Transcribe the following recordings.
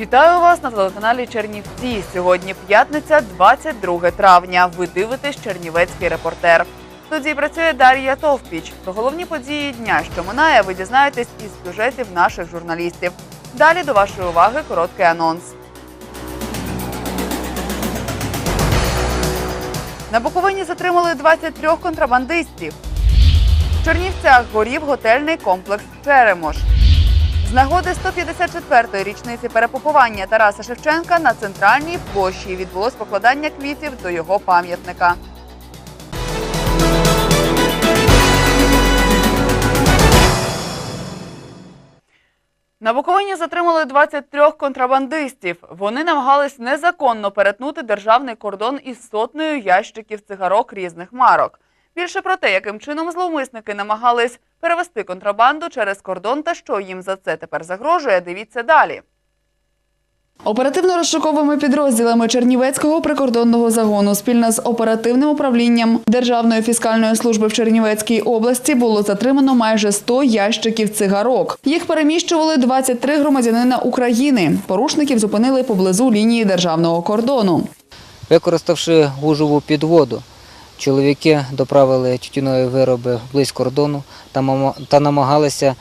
Вітаю вас на телеканалі Чернівці. Сьогодні п'ятниця, 22 травня. Ви дивитесь Чернівецький репортер. В студії працює Дар'я Товпіч. Про головні події дня, що минає, ви дізнаєтесь із сюжетів наших журналістів. Далі до вашої уваги короткий анонс. На Буковині затримали 23 контрабандистів. В Чернівцях горів готельний комплекс Черемош. З нагоди 154-ї річниці перепоховання Тараса Шевченка на центральній площі відбулось покладання квітів до його пам'ятника. На Буковині затримали 23 контрабандистів. Вони намагались незаконно перетнути державний кордон із сотнею ящиків цигарок різних марок. Більше про те, яким чином зловмисники намагались перевести контрабанду через кордон та що їм за це тепер загрожує, дивіться далі. Оперативно-розшуковими підрозділами Чернівецького прикордонного загону спільно з оперативним управлінням Державної фіскальної служби в Чернівецькій області було затримано майже 100 ящиків цигарок. Їх переміщували 23 громадянина України. Порушників зупинили поблизу лінії державного кордону. Використавши гужову підводу, чоловіки доправили тютюнові вироби близько кордону та намагалися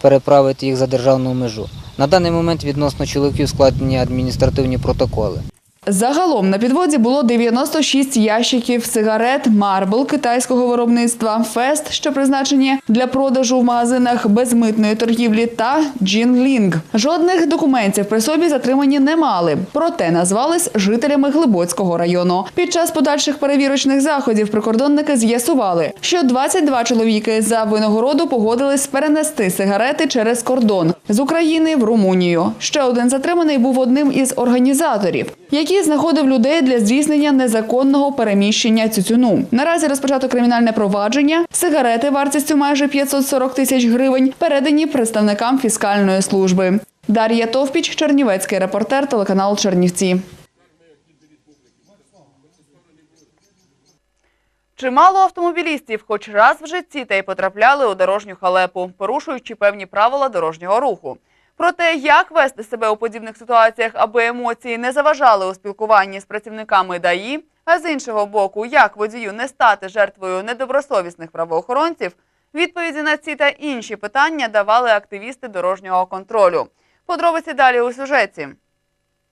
переправити їх за державну межу. На даний момент відносно чоловіків складені адміністративні протоколи. Загалом на підводі було 96 ящиків сигарет Марбл китайського виробництва, Фест, що призначені для продажу в магазинах безмитної торгівлі, та Джінлінг. Жодних документів при собі затримані не мали, проте назвались жителями Глибоцького району. Під час подальших перевірочних заходів прикордонники з'ясували, що 22 чоловіки за винагороду погодились перенести сигарети через кордон з України в Румунію. Ще один затриманий був одним із організаторів, який знаходив людей для здійснення незаконного переміщення цюцюну. Наразі розпочато кримінальне провадження. Сигарети вартістю майже 540 тисяч гривень передані представникам фіскальної служби. Дар'я Товпіч, Чернівецький репортер, телеканал Чернівці. Чимало автомобілістів хоч раз в житті та й потрапляли у дорожню халепу, порушуючи певні правила дорожнього руху. Про те, як вести себе у подібних ситуаціях, аби емоції не заважали у спілкуванні з працівниками ДАІ, а з іншого боку, як водію не стати жертвою недобросовісних правоохоронців, відповіді на ці та інші питання давали активісти дорожнього контролю. Подробиці далі у сюжеті.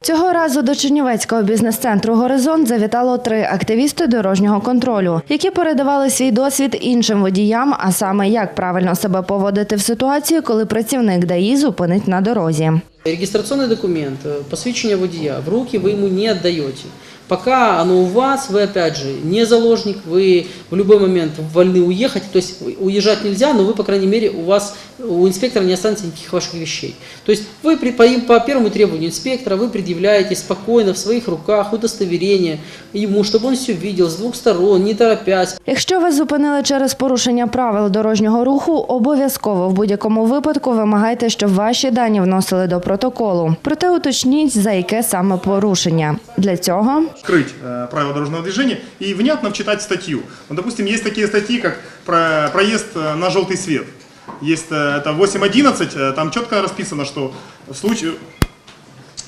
Цього разу до Чернівецького бізнес-центру Горизонт завітало три активісти дорожнього контролю, які передавали свій досвід іншим водіям, а саме як правильно себе поводити в ситуації, коли працівник ДАІ зупинить на дорозі. Регистрационный документ, э, посвящение водия, в руки вы ему не отдаете. Пока оно у вас, вы опять же не заложник, вы в любой момент вольны уехать, то есть уезжать нельзя, но вы, по крайней мере, у вас, у инспектора не останется никаких ваших вещей. То есть вы при- по, им- по первому требованию инспектора, вы предъявляете спокойно в своих руках удостоверение ему, чтобы он все видел с двух сторон, не торопясь. Якщо вас зупинили через порушення правил дорожнього руху, обов'язково в будь-якому випадку вимагайте, щоб ваші дані вносили до протоколу. Проте уточніть, за яке саме порушення. Для цього открыть э, правила дорожного движения и внятно вчитать статью. Ну, допустим, есть такие статьи, как про проезд э, на желтый свет. Есть э, это 8.11, э, там четко расписано, что в случае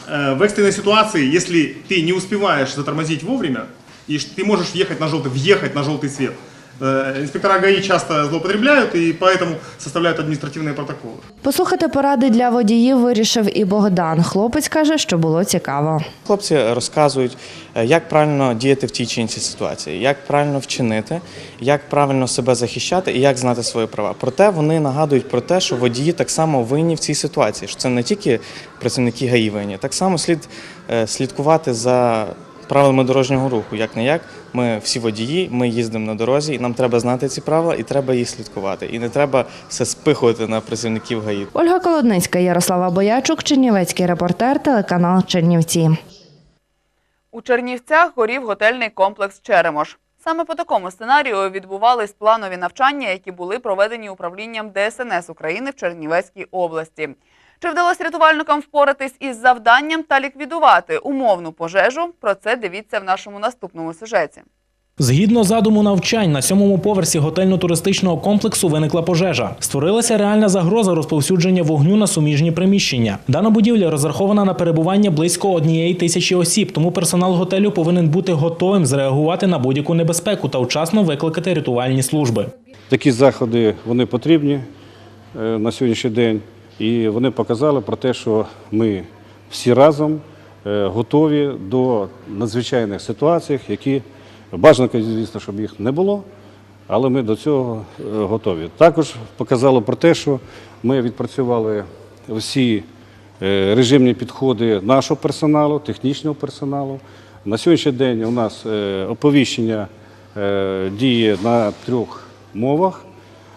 в экстренной ситуации, если ты не успеваешь затормозить вовремя, и ты можешь въехать на желтый, въехать на желтый свет. Э, Инспектора ГАИ часто злоупотребляют и поэтому составляют административные протоколы. послухати поради для водіїв вирішив і Богдан. Хлопець каже, що було цікаво. Хлопці розказують, е, як правильно діяти в тій чи іншій ситуації, як правильно вчинити, як правильно себе захищати і як знати свої права. Проте вони нагадують про те, що водії так само винні в цій ситуації. Що це не тільки працівники ГАІ винні, так само слід е, слідкувати за правилами дорожнього руху. Як не як, ми всі водії, ми їздимо на дорозі, і нам треба знати ці правила, і треба їх слідкувати. І не треба все спихувати на працівників ГАІ. Ольга Колодницька, Ярослава Боячук, Чернівецький репортер, телеканал Чернівці. У Чернівцях горів готельний комплекс Черемош. Саме по такому сценарію відбувались планові навчання, які були проведені управлінням ДСНС України в Чернівецькій області. Чи вдалося рятувальникам впоратись із завданням та ліквідувати умовну пожежу? Про це дивіться в нашому наступному сюжеті. Згідно задуму навчань, на сьомому поверсі готельно-туристичного комплексу виникла пожежа. Створилася реальна загроза розповсюдження вогню на суміжні приміщення. Дана будівля розрахована на перебування близько однієї тисячі осіб, тому персонал готелю повинен бути готовим зреагувати на будь-яку небезпеку та вчасно викликати рятувальні служби. Такі заходи вони потрібні е, на сьогоднішній день, і вони показали про те, що ми всі разом е, готові до надзвичайних ситуацій, які бажано, звісно, щоб їх не було, але ми до цього е, готові. Також показало про те, що ми відпрацювали всі е, режимні підходи нашого персоналу, технічного персоналу. На сьогоднішній день у нас оповіщення діє на трьох мовах,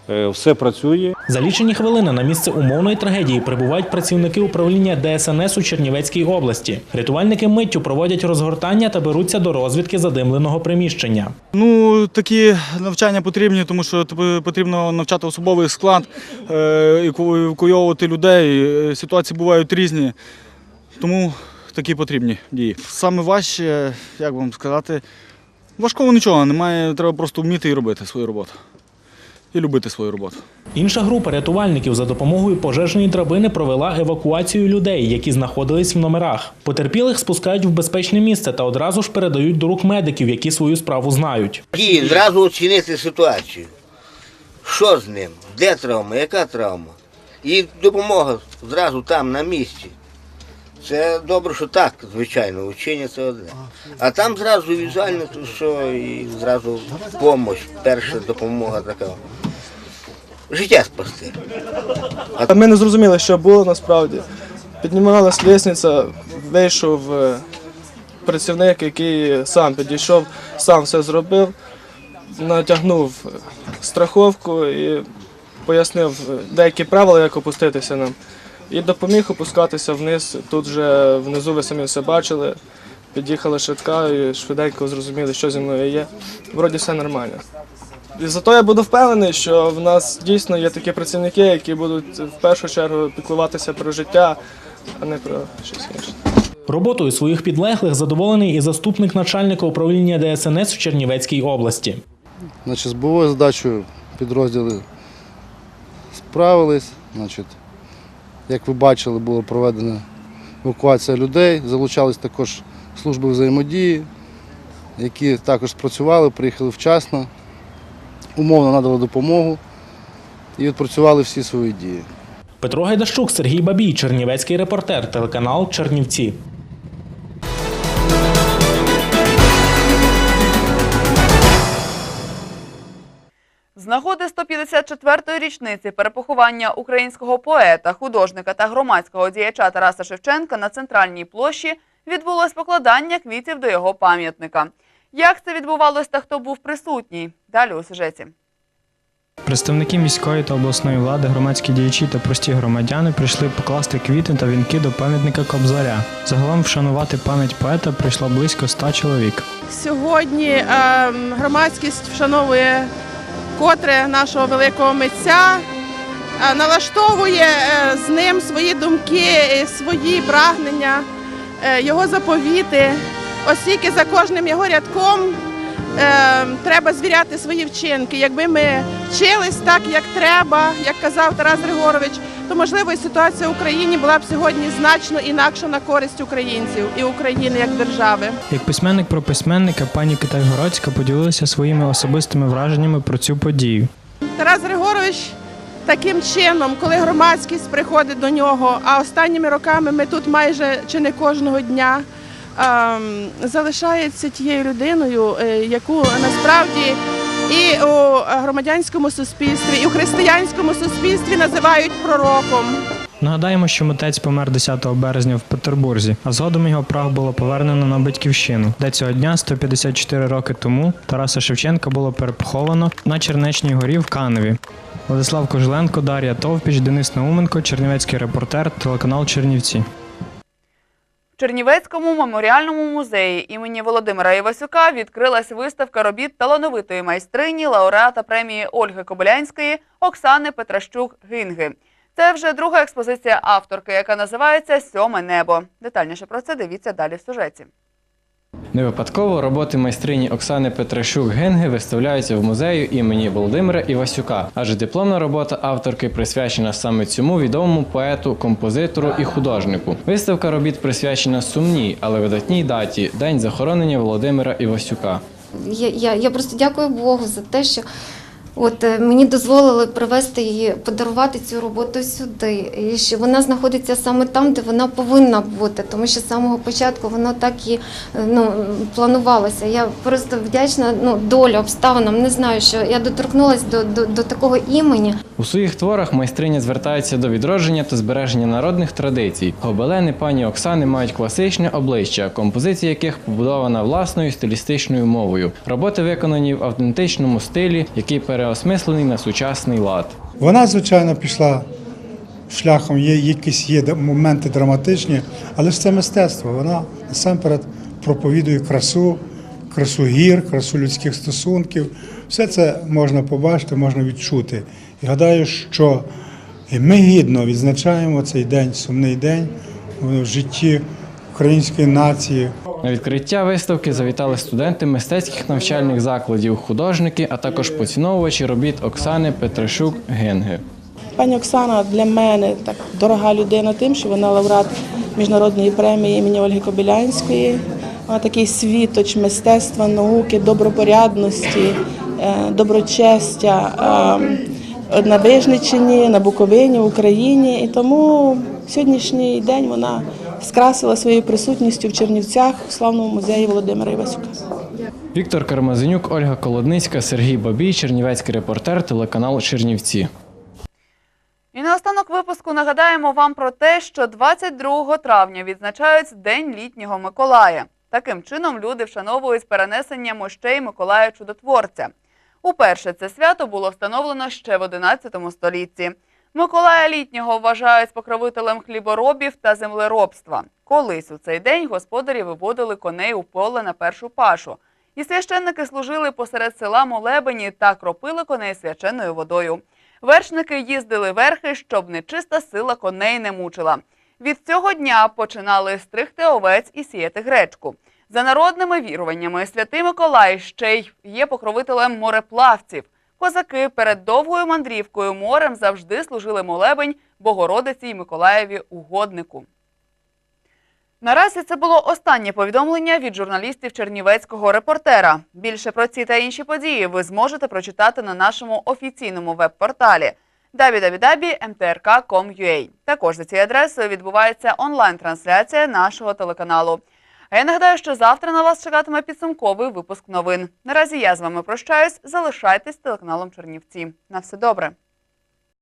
все працює. За лічені хвилини на місце умовної трагедії прибувають працівники управління ДСНС у Чернівецькій області. Рятувальники миттю проводять розгортання та беруться до розвідки задимленого приміщення. Ну, такі навчання потрібні, тому що типу, потрібно навчати особовий склад, е, евакуйовувати людей. Е, Ситуації бувають різні, тому такі потрібні дії. Саме важче, як вам сказати, важкого нічого немає, треба просто вміти і робити свою роботу. І любити свою роботу. Інша група рятувальників за допомогою пожежної драбини провела евакуацію людей, які знаходились в номерах. Потерпілих спускають в безпечне місце та одразу ж передають до рук медиків, які свою справу знають. І зразу оцінити ситуацію. Що з ним? Де травма, яка травма? І допомога зразу там, на місці. Це добре, що так, звичайно, учення це одне. А там зразу візуально, то що і зразу допомога, перша допомога така. Життя спасти. Ми не зрозуміли, що було насправді. Піднімалась лісниця, вийшов е, працівник, який сам підійшов, сам все зробив, натягнув е, страховку і пояснив е, деякі правила, як опуститися нам. І допоміг опускатися вниз. Тут вже внизу ви самі все бачили. Під'їхала швидка і швиденько зрозуміли, що зі мною є. Вроді все нормально. І зато я буду впевнений, що в нас дійсно є такі працівники, які будуть в першу чергу піклуватися про життя, а не про щось інше. Роботою своїх підлеглих задоволений і заступник начальника управління ДСНС в Чернівецькій області. Значить, з бойовою задачею підрозділи справились. Значить, як ви бачили, була проведена евакуація людей, залучались також служби взаємодії, які також спрацювали, приїхали вчасно, умовно надали допомогу і відпрацювали всі свої дії. Петро Гайдащук, Сергій Бабій, Чернівецький репортер, телеканал Чернівці. Нагоди 154-ї річниці перепоховання українського поета, художника та громадського діяча Тараса Шевченка на центральній площі відбулось покладання квітів до його пам'ятника. Як це відбувалось та хто був присутній? Далі у сюжеті. Представники міської та обласної влади, громадські діячі та прості громадяни прийшли покласти квіти та вінки до пам'ятника Кобзаря. Загалом вшанувати пам'ять поета прийшло близько ста чоловік. Сьогодні е, громадськість вшановує котре нашого великого митця, е, налаштовує е, з ним свої думки, свої прагнення, е, його заповіти, оскільки за кожним його рядком треба звіряти свої вчинки. Якби ми вчились так, як треба, як казав Тарас Григорович, то можливо і ситуація в Україні була б сьогодні значно інакша на користь українців і України як держави. Як письменник про письменника, пані Китай-Городська поділилася своїми особистими враженнями про цю подію. Тарас Григорович таким чином, коли громадськість приходить до нього, а останніми роками ми тут майже чи не кожного дня ем, залишається тією людиною, е, яку насправді і у громадянському суспільстві, і у християнському суспільстві називають пророком. Нагадаємо, що митець помер 10 березня в Петербурзі, а згодом його прах було повернено на батьківщину, де цього дня, 154 роки тому, Тараса Шевченка було перепоховано на Чернечній горі в Каневі. Владислав Кожленко, Дар'я Товпіч, Денис Науменко, Чернівецький репортер, телеканал Чернівці. Чернівецькому меморіальному музеї імені Володимира Івасюка відкрилась виставка робіт талановитої майстрині, лауреата премії Ольги Кобилянської Оксани Петращук-Гинги. Це вже друга експозиція авторки, яка називається Сьоме небо. Детальніше про це дивіться далі в сюжеті. Не випадково роботи майстрині Оксани Петрашук Генги виставляються в музею імені Володимира Івасюка, адже дипломна робота авторки присвячена саме цьому відомому поету, композитору і художнику. Виставка робіт присвячена сумній, але видатній даті День захоронення Володимира Івасюка. Я, я, я просто дякую Богу за те, що от е, мені дозволили привезти її, подарувати цю роботу сюди. І що вона знаходиться саме там, де вона повинна бути, тому що з самого початку воно так і е, ну, планувалося. Я просто вдячна ну, долі, обставинам. Не знаю, що я доторкнулася до, до, до такого імені. У своїх творах майстриня звертається до відродження та збереження народних традицій. Гобелени пані Оксани мають класичне обличчя, композиція яких побудована власною стилістичною мовою. Роботи виконані в автентичному стилі, який переосмислений на сучасний лад. Вона, звичайно, пішла шляхом, є якісь є моменти драматичні, але ж це мистецтво. Вона насамперед проповідує красу, красу гір, красу людських стосунків. Все це можна побачити, можна відчути. І гадаю, що ми гідно відзначаємо цей день, сумний день в житті української нації. На відкриття виставки завітали студенти мистецьких навчальних закладів, художники, а також поціновувачі робіт Оксани Петришук Генги. Пані Оксана для мене так дорога людина тим, що вона лауреат міжнародної премії імені Ольги Кобилянської. Вона такий світоч мистецтва, науки, добропорядності, е, доброчестя е, на Вижниччині, на Буковині, в Україні. І тому сьогоднішній день вона скрасила своєю присутністю в Чернівцях у славному музеї Володимира Івасюка. Віктор Кармазенюк, Ольга Колодницька, Сергій Бабій, Чернівецький репортер, телеканал Чернівці. І наостанок випуску нагадаємо вам про те, що 22 травня відзначають День літнього Миколая. Таким чином люди вшановують перенесення мощей Миколая Чудотворця. Уперше це свято було встановлено ще в 11 столітті. Миколая літнього вважають покровителем хліборобів та землеробства. Колись у цей день господарі виводили коней у поле на першу пашу. І священники служили посеред села молебені та кропили коней свяченою водою. Вершники їздили верхи, щоб нечиста сила коней не мучила. Від цього дня починали стригти овець і сіяти гречку. За народними віруваннями, святий Миколай ще й є покровителем мореплавців. Козаки перед довгою мандрівкою морем завжди служили молебень Богородиці й Миколаєві угоднику. Наразі це було останнє повідомлення від журналістів Чернівецького репортера. Більше про ці та інші події ви зможете прочитати на нашому офіційному веб-порталі www.mtrk.com.ua. Також за цією адресою відбувається онлайн-трансляція нашого телеканалу. А я нагадаю, що завтра на вас чекатиме підсумковий випуск новин. Наразі я з вами прощаюсь. Залишайтесь телеканалом Чернівці. На все добре.